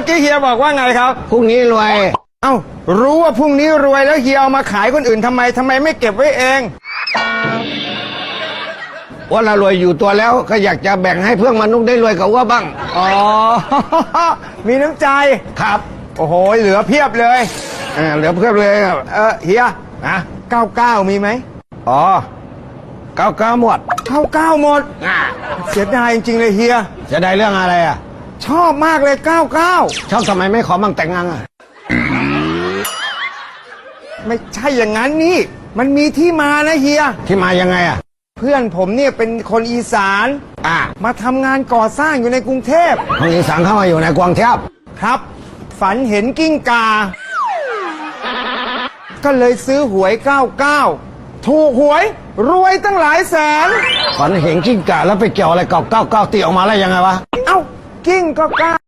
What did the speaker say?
มื่อกี้เฮียบอกว่าไงครับ พรุ่งนี้รวย เอ้า รู้ว่าพรุ่งนี้รวยแล้วเฮียเอามาขายคนอื่นทำไมทำไมไม่เก็บไว้เอง ว่าเรารวยอยู่ตัวแล้วก็อยากจะแบ่งให้เพื่อนมนุษย์ได้รวยกับว่าบ้าง อ๋อ มีน้ำใจ ครับ โอ้โห เหลือเพียบเลยเออเหลือเพื่อนเลยครับเออเฮียนะ99 มีไหม อ๋อเก้าเก้าหมด99หมด อ่าเสียดายจริงๆเลยเฮีย จะได้เรื่องอะไรอะ ชอบมากเลย 99 ชอบทำไมไม่ขอมั่งแต่งงานอะ ไม่ใช่อย่างนั้นนี่ มันมีที่มานะเฮีย ที่มายังไงอะ เพื่อนผมเนี่ยเป็นคนอีสาน อ่ามาทำงานก่อสร้างอยู่ในกรุงเทพคนอีสานเข้ามาอยู่ในกวางเทพครับ ฝันเห็นกิ้งกา ก็เลยซื้อหวย 99 ถูกหวย รวยตั้งหลายแสน ฝันเห็นกิ้งก่าแล้วไปเกี่ยวอะไรกับเก้าเก้าตีออกมาแล้วยังไงวะเอ้า กิ้งก็กล้า